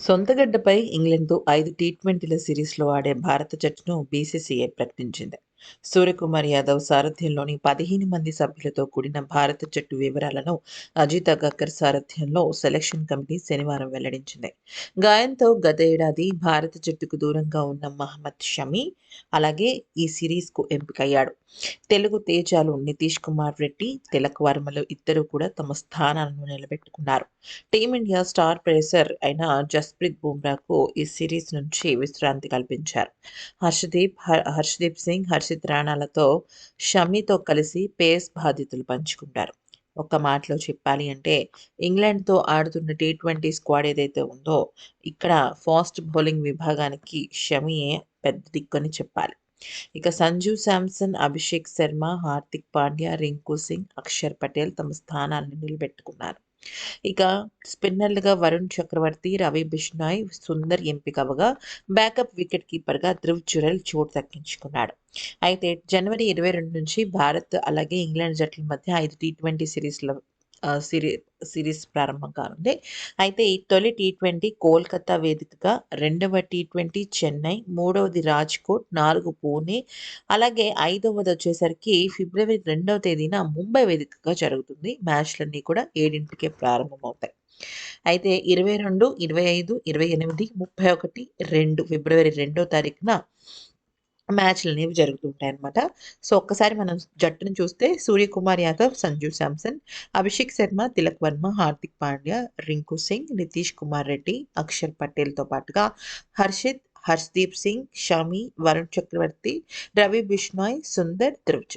సొంతగడ్డపై ఇంగ్లండ్‌తో ఐదు టీ-ట్వెంటీల సిరీస్‌లో ఆడే భారత జట్టును బీసీసీఐ ప్రకటించింది. సూర్యకుమార్ యాదవ్ సారథ్యంలోని పదిహేను మంది సభ్యులతో కూడిన భారత జట్టు వివరాలను అజిత్ అగక్కర్ సారథ్యంలో సెలక్షన్ కమిటీ శనివారం వెల్లడించింది. గాయంతో గతేడాది భారత జట్టుకు దూరంగా ఉన్న మహమ్మద్ షమీ అలాగే ఈ సిరీస్‌కు ఎంపికయ్యాడు. తెలుగు తేజాలు నితీష్ కుమార్ రెడ్డి, తిలక్ వర్మలు ఇద్దరు కూడా తమ స్థానాలను నిలబెట్టుకున్నారు. టీమిండియా స్టార్ పేసర్ అయిన జస్ప్రీత్ బుమ్రాకు ఈ సిరీస్ నుంచి విశ్రాంతి కల్పించారు. హర్షదీప్, హర్షదీప్ సింగ్, హర్ష రాణాలతో షమీతో కలిసి పేస్ బాధితులు పంచుకుంటారు. ఒక్క మాటలో చెప్పాలి అంటే ఇంగ్లాండ్‌తో ఆడుతున్న టీ ట్వంటీ స్క్వాడ్ ఏదైతే ఉందో ఇక్కడ ఫాస్ట్ బౌలింగ్ విభాగానికి షమియే పెద్ద దిక్కుని చెప్పాలి. ఇక సంజు శాంసన్, అభిషేక్ శర్మ, హార్దిక్ పాండ్యా, రింకు సింగ్, అక్షర్ పటేల్ తమ స్థానాలను నిలబెట్టుకున్నారు. ఇక స్పిన్నర్లుగా వరుణ్ చక్రవర్తి, రవి బిష్నాయ్, సుందర్ ఎంపికవగా బ్యాకప్ వికెట్ కీపర్‌గా ధ్రువ్ జురెల్ చోటు దక్కించుకున్నాడు. అయితే జనవరి ఇరవై రెండు నుంచి భారత్ అలాగే ఇంగ్లాండ్ జట్ల మధ్య ఐదు టీ ట్వంటీ సిరీస్‌ల సిరీ సిరీస్ ప్రారంభం కానుంది. అయితే ఈ తొలి టీ ట్వంటీ కోల్కతా వేదికగా, రెండవ టీ ట్వంటీ చెన్నై, మూడవది రాజ్‌కోట్, నాలుగు పూణే అలాగే ఐదవది వచ్చేసరికి ఫిబ్రవరి రెండవ తేదీన ముంబై వేదికగా జరుగుతుంది. మ్యాచ్‌లన్నీ కూడా ఏడింటికే ప్రారంభమవుతాయి. అయితే ఇరవై రెండు, ఇరవై ఐదు, ఇరవై ఎనిమిది, ముప్పై ఒకటి, రెండు ఫిబ్రవరి రెండో తారీఖున మ్యాచ్లు అనేవి జరుగుతుంటాయి అనమాట సో, ఒక్కసారి మనం జట్టును చూస్తే సూర్యకుమార్ యాదవ్, సంజు శాంసన్, అభిషేక్ శర్మ, తిలక్ వర్మ, హార్దిక్ పాండ్యా, రింకు సింగ్, నితీష్ కుమార్ రెడ్డి, అక్షర్ పటేల్‌తో పాటుగా హర్షిత్, హర్షదీప్ సింగ్, షమి, వరుణ్ చక్రవర్తి, రవి బిష్నాయ్, సుందర్, ధ్రువ్